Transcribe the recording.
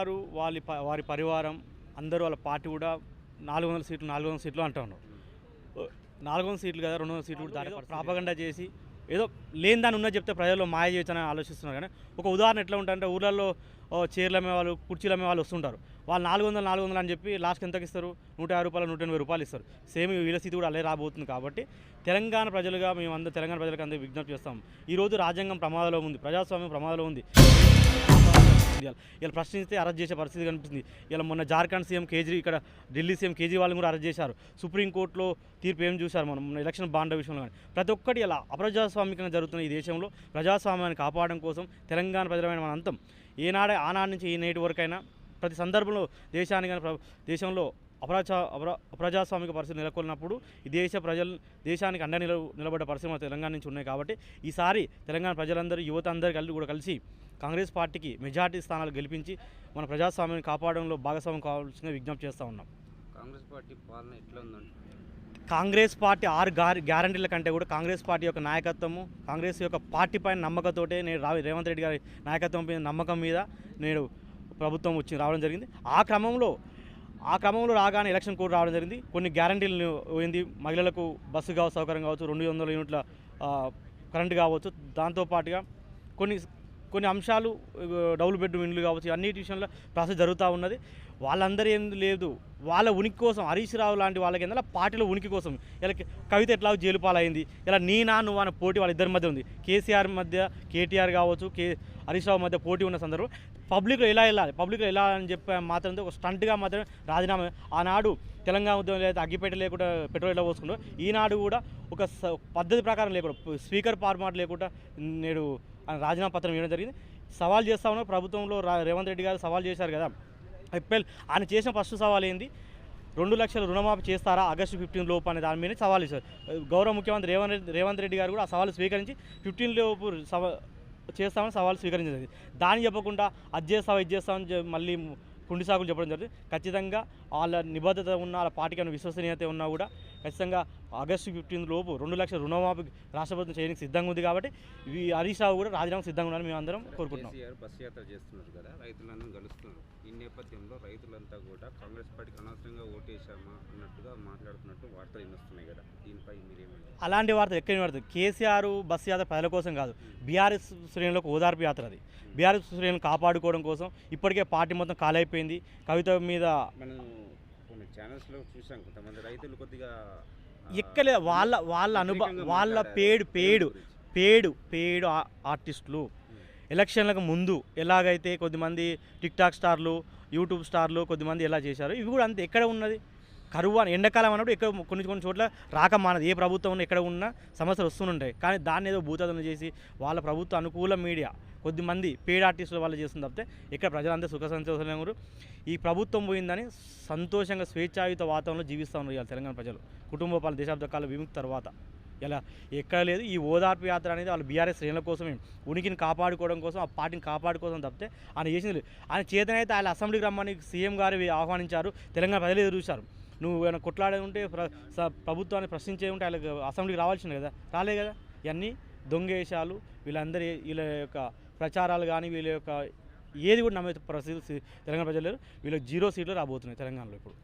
గారు వాళ్ళ వారి పరివారం అందరూ వాళ్ళ పార్టీ కూడా నాలుగు వందల సీట్లు నాలుగు వందల సీట్లు అంటా ఉన్నారు. నాలుగు వందల సీట్లు కదా రెండు వందల సీట్లు కూడా దాటి ప్రాపగండా చేసి ఏదో లేని దాన్ని ఉన్నది చెప్తే ప్రజల్లో మాయ చేయొచ్చని ఆలోచిస్తున్నారు. కానీ ఒక ఉదాహరణ ఎట్లా ఉంటుందంటే ఊళ్ళల్లో ఓ, చీరలు అమ్మే వాళ్ళు కుర్చీలు అమ్మే వాళ్ళు వస్తుంటారు. వాళ్ళు నాలుగు వందలు నాలుగు వందలు అని చెప్పి లాస్ట్కి ఎంతకి ఇస్తారు? నూట యాభై రూపాయలు నూట ఎనభై రూపాయలు ఇస్తారు. సేమ్ వీళ్ళ స్థితి కూడా అలాగే రాబోతుంది కాబట్టి తెలంగాణ ప్రజలుగా మేము అందరూ తెలంగాణ ప్రజలకు అందరూ విజ్ఞప్తి చేస్తాం. ఈరోజు రాజ్యాంగం ప్రమాదంలో ఉంది ప్రజాస్వామ్యం ప్రమాదంలో ఉంది. ఇవాళ ఇలా ప్రశ్నిస్తే అరెస్ట్ చేసే పరిస్థితి కనిపిస్తుంది. ఇలా మొన్న జార్ఖండ్ సీఎం కేజ్రీ ఇక్కడ ఢిల్లీ సీఎం కేజ్రీవాల్ని కూడా అరెస్ట్ చేశారు. సుప్రీంకోర్టులో తీర్పు ఏం చూశారు మనం? మొన్న ఎలక్షన్ బాండ విషయంలో కానీ. ప్రతి ఒక్కటి ఇలా అప్రజాస్వామికంగా జరుగుతున్న ఈ దేశంలో ప్రజాస్వామ్యాన్ని కాపాడడం కోసం తెలంగాణ ప్రజలమైన మన అంతం ఏనాడే ఆనాడు నుంచి ఈ నేటి వరకైనా ప్రతి సందర్భంలో దేశానికి కానీ దేశంలో అప్రజా అప్ర అప్రజాస్వామిక పరిస్థితి నెలకొల్లినప్పుడు ఈ దేశ ప్రజలు దేశానికి అండ నిల నిలబడ్డ పరిస్థితి మన తెలంగాణ నుంచి ఉన్నాయి కాబట్టి ఈసారి తెలంగాణ ప్రజలందరూ యువత అందరూ కలిసి కూడా కలిసి కాంగ్రెస్ పార్టీకి మెజార్టీ స్థానాలు గెలిపించి మన ప్రజాస్వామ్యాన్ని కాపాడడంలో భాగస్వామ్యం కావాల్సిన విజ్ఞప్తి చేస్తూ ఉన్నాం. కాంగ్రెస్ పార్టీ పాలన ఎట్లా ఉందండి కాంగ్రెస్ పార్టీ ఆరు గ్యారంటీల కంటే కూడా కాంగ్రెస్ పార్టీ యొక్క నాయకత్వము కాంగ్రెస్ యొక్క పార్టీ పైన నమ్మకంతోటే నేను రేవంత్ రెడ్డి గారి నాయకత్వం మీద నమ్మకం మీద నేడు ప్రభుత్వం వచ్చి రావడం జరిగింది. ఆ క్రమంలో ఆ క్రమంలో రాగానే ఎలక్షన్ కోడ్ రావడం జరిగింది. కొన్ని గ్యారంటీలు పోయింది. మహిళలకు బస్సు కావచ్చు సౌకర్యం కావచ్చు రెండు వందల యూనిట్ల కరెంటు కరెంట్ కావచ్చు. దాంతోపాటుగా కొన్ని కొన్ని అంశాలు డబుల్ బెడ్రూమ్ ఇండ్లు కావచ్చు అన్నిటి విషయంలో ప్రాసెస్ జరుగుతూ ఉన్నది. వాళ్ళందరూ ఏం లేదు. వాళ్ళ ఉనికి కోసం హరీష్ రావు లాంటి వాళ్ళకి ఏంటంటే పార్టీల ఉనికి కోసం ఇలా కవిత ఎట్లా జైలు పాలైంది. ఇలా నేనా నువ్వు అనే పోటీ వాళ్ళ ఇద్దరి మధ్య ఉంది. కేసీఆర్ మధ్య కేటీఆర్ కావచ్చు కే హరీష్ రావు మధ్య పోటీ ఉన్న సందర్భం పబ్లిక్లో ఎలా వెళ్ళాలి? పబ్లిక్లో ఎలా అని చెప్పి మాత్రం ఒక స్టంట్గా మాత్రం రాజీనామా ఆనాడు తెలంగాణ ఉద్యమం లేదా అగ్గిపేట లేకుండా పెట్రోల్ ఎలా పోసుకుంటూ ఈనాడు కూడా ఒక స- పద్ధతి ప్రకారం లేకుండా స్పీకర్ ఫార్మాట్ లేకుండా నేడు ఆయన రాజీనామా పత్రం ఇవ్వడం జరిగింది. సవాల్ చేస్తా ఉన్నారు ప్రభుత్వంలో రా- రేవంత్ రెడ్డి గారు సవాల్ చేశారు కదా. ఎప్పెల్ ఆయన చేసిన ఫస్ట్ సవాల్ ఏంది? రెండు లక్షల రుణమాఫీ చేస్తారా ఆగస్టు ఫిఫ్టీన్ లోపు అనే దాని మీద సవాల్ చేశారు. గౌరవ ముఖ్యమంత్రి రేవంత్ రెడ్డి రేవంత్ రెడ్డి గారు కూడా ఆ సవాల్ స్వీకరించి ఫిఫ్టీన్ లోపు సవా చేస్తామని సవాల్ స్వీకరించింది. దాన్ని చెప్పకుండా అది చేస్తావు ఇది చేస్తామని మళ్ళీ కుండి సాగులు చెప్పడం జరుగుతుంది ఖచ్చితంగా వాళ్ళ నిబద్ధత ఉన్న వాళ్ళ పార్టీకి విశ్వసనీయత ఉన్నా కూడా ఖచ్చితంగా ఆగస్టు ఫిఫ్టీన్ లోపు రెండు లక్షల రుణమాఫీ రాష్ట్ర ప్రభుత్వం చేయడానికి సిద్ధంగా ఉంది కాబట్టి ఇవి హరీష్ రావు కూడా రాజీనామా సిద్ధంగా ఉన్నారని మేము అందరం కోరుకుంటున్నాం. బస్ యాత్ర చేస్తున్నారు కదా రైతులందరూ కలుస్తున్నారు ఈ నేపథ్యంలో రైతులంతా కూడా కాంగ్రెస్ పార్టీకి అనవసరంగా ఓటేశామా అన్నట్టుగా మాట్లాడుతున్నట్టు వార్తలు వినొస్తున్నాయి కదా. దీనిపై మీరేమంటారు? అలాంటి వార్త ఎక్కడ పడుతుంది కేసీఆర్ బస్సు యాత్ర ప్రజల కోసం కాదు బీఆర్ఎస్ శ్రేణులకు ఓదార్పు యాత్ర అది. బీఆర్ఎస్ శ్రేణులను కాపాడుకోవడం కోసం ఇప్పటికే పార్టీ మొత్తం కాలైపోయింది కవిత మీద మనం కొన్ని ఛానల్స్లో చూసాం కొంతమంది రైతులు కొద్దిగా ఆ, ఎక్కలే వాళ్ళ వాళ్ళ అనుభవ వాళ్ళ పేడు పేడు. పేడు పేడు ఆర్టిస్టులు. ఎలక్షన్లకు ముందు ఎలాగైతే కొద్దిమంది టిక్ టాక్ స్టార్లు యూట్యూబ్ స్టార్లు కొద్దిమంది ఎలా చేశారు ఇవి కూడా అంతే. ఎక్కడ ఉన్నది? కరువు అని ఎండాకాలం అన్నప్పుడు ఎక్కడ కొన్ని కొన్ని చోట్ల రాక మానదు. ఏ ప్రభుత్వం ఎక్కడ ఉన్నా సమస్యలు వస్తుంటాయి కానీ దాన్ని ఏదో భూతాదన చేసి వాళ్ళ ప్రభుత్వ అనుకూల మీడియా కొద్దిమంది పేడ్ ఆర్టిస్టుల వాళ్ళు చేస్తుంది తప్పితే ఇక్కడ ప్రజలందరూ సుఖ సంతోషాలు ఈ ప్రభుత్వం పోయిందని సంతోషంగా స్వేచ్ఛాయుత వాతావరణంలో జీవిస్తూ ఉన్నారు ఇవాళ తెలంగాణ ప్రజలు. కుటుంబ పాలన కాల విముక్తి తర్వాత. ఇలా ఎక్కడ లేదు. ఈ ఓదార్పు యాత్ర అనేది వాళ్ళ బీఆర్ఎస్ శ్రేణుల కోసమే. ఉనికిని కాపాడుకోవడం కోసం ఆ పార్టీని కాపాడుకోవడం తప్పితే ఆయన చేసింది ఆయన చేతనైతే ఆయన అసెంబ్లీకి రమ్మని సీఎం గారు ఆహ్వానించారు. తెలంగాణ ప్రజలు ఎదురు చూశారు. నువ్వు ఏమైనా కొట్లాడే ఉంటే ప్రభుత్వాన్ని ప్రశ్నించే ఉంటే వాళ్ళకి అసెంబ్లీకి రావాల్సింది కదా. రాలే కదా. ఇవన్నీ దొంగేశాలు వీళ్ళందరి వీళ్ళ యొక్క ప్రచారాలు కానీ వీళ్ళ యొక్క ఏది కూడా నమ్మే పరిస్థితి తెలంగాణ ప్రజలు లేరు. వీళ్ళకి జీరో సీట్లు రాబోతున్నాయి తెలంగాణలో ఇప్పుడు.